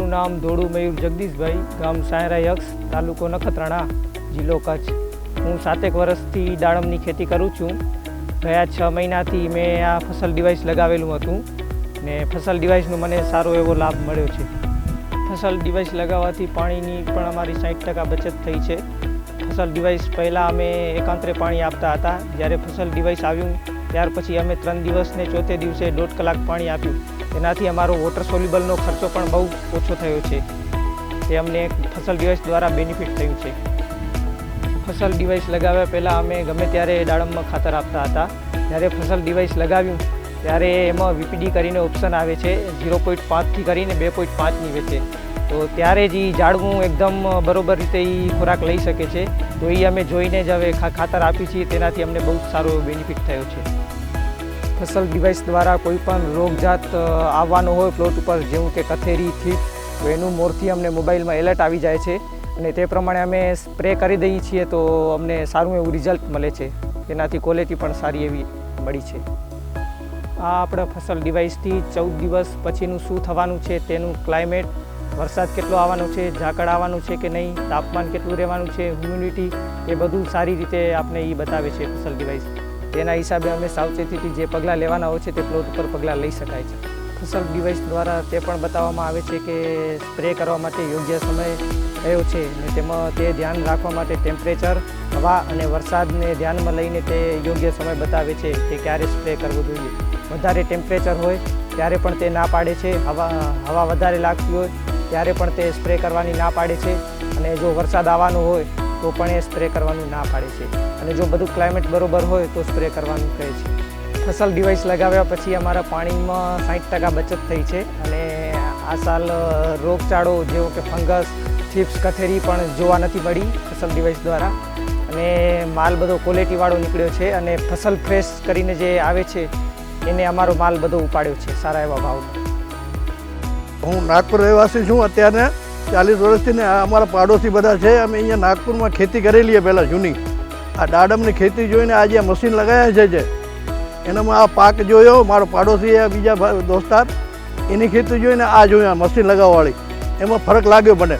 નામ ધોળુ મયુર જગદીશભાઈ, ગામ સાયરા યક્ષ તાલુકો નખત્રાણા, જિલ્લો કચ્છ. હું સાતેક વર્ષથી દાડમની ખેતી કરું છું. ગયા છ મહિનાથી મેં આ ફસલ ડિવાઇસ લગાવેલું હતું ને ફસલ ડિવાઇસનો મને સારો એવો લાભ મળ્યો છે. ફસલ ડિવાઇસ લગાવવાથી પાણીની પણ અમારી સાઠ ટકા બચત થઈ છે. ફસલ ડિવાઇસ પહેલાં અમે એકાંતરે પાણી આપતા હતા. જ્યારે ફસલ ડિવાઇસ આવ્યું ત્યાર પછી અમે ત્રણ દિવસને ચોથે દિવસે દોઢ કલાક પાણી આપ્યું. તેનાથી અમારો વોટર સોલ્યુબલનો ખર્ચો પણ બહુ ઓછો થયો છે. તે અમને ફસલ ડિવાઇસ દ્વારા બેનિફિટ થયું છે. ફસલ ડિવાઇસ લગાવ્યા પહેલાં અમે ગમે ત્યારે દાડમમાં ખાતર આપતા હતા. જ્યારે ફસલ ડિવાઇસ લગાવ્યું, ત્યારે એમાં વીપીડી કરીને ઓપ્શન આવે છે ઝીરો પોઈન્ટ પાંચથી કરીને બે પોઈન્ટ પાંચની વચ્ચે. તો ત્યારે જ એ ઝાડવું એકદમ બરોબર રીતે એ ખોરાક લઈ શકે છે. તો એ અમે જોઈને જ હવે ખાતર આપી છીએ. તેનાથી અમને બહુ સારો બેનિફિટ થયો છે. ફસલ ડિવાઇસ દ્વારા કોઈપણ રોગજાત આવવાનો હોય પ્લોટ ઉપર, જેવું કે કથેરી થીપ તો એનું મોરથી અમને મોબાઈલમાં એલર્ટ આવી જાય છે. અને તે પ્રમાણે અમે સ્પ્રે કરી દઈએ છીએ તો અમને સારું એવું રિઝલ્ટ મળે છે. તેનાથી ક્વોલિટી પણ સારી એવી મળી છે. આ આપણે ફસલ ડિવાઇસથી ચૌદ દિવસ પછીનું શું થવાનું છે તેનું ક્લાઇમેટ વરસાદ કેટલો આવવાનો છે, ઝાકળ આવવાનું છે કે નહીં, તાપમાન કેટલું રહેવાનું છે હ્યુમિડિટી એ બધું સારી રીતે આપણે એ બતાવે છે ફસલ ડિવાઇસ તેના હિસાબે અમે સાવચેતીથી જે પગલાં લેવાના હોય છે તે પ્લોટ ઉપર પગલાં લઈ શકાય છે. ફસલ ડિવાઇસ દ્વારા તે પણ બતાવવામાં આવે છે કે સ્પ્રે કરવા માટે યોગ્ય સમય કયો છે અને તેમાં તે ધ્યાન રાખવા માટે ટેમ્પરેચર હવા અને વરસાદને ધ્યાનમાં લઈને તે યોગ્ય સમય બતાવે છે કે ક્યારે સ્પ્રે કરવો જોઈએ. વધારે ટેમ્પરેચર હોય ત્યારે પણ તે ના પાડે છે, હવા હવા વધારે લાગતી હોય ત્યારે પણ તે સ્પ્રે કરવાની ના પાડે છે અને જો વરસાદ આવવાનો હોય તો પણ એ સ્પ્રે કરવાનું ના પાડે છે. અને જો બધું ક્લાઇમેટ બરોબર હોય તો સ્પ્રે કરવાનું કહે છે. ફસલ ડિવાઇસ લગાવ્યા પછી અમારા પાણીમાં સાઠ ટકા બચત થઈ છે અને આ સાલ રોગચાળો જેવો કે ફંગસ, ચિપ્સ, કથેરી પણ જોવા નથી મળી ફસલ ડિવાઇસ દ્વારા. અને માલ બધો ક્વોલિટીવાળો નીકળ્યો છે અને ફસલ ફ્રેશ કરીને જે આવે છે, એને અમારો માલ બધો ઉપાડ્યો છે સારા એવા ભાવમાં. હું નાગપુર રહેવાસી છું અત્યારે. ચાલીસ વર્ષથી ને અમારા પાડોશી બધા છે. અમે અહીંયા નાગપુરમાં ખેતી કરેલી છે પહેલાં જૂની. આ દાડમની ખેતી જોઈને આજે મશીન લગાવ્યા છે જે. એનામાં આ પાક જોયો, મારો પાડોશી બીજા દોસ્તાર. એની ખેતી જોઈને આ જોયું મશીન લગાવવાવાળી. એમાં ફરક લાગ્યો મને.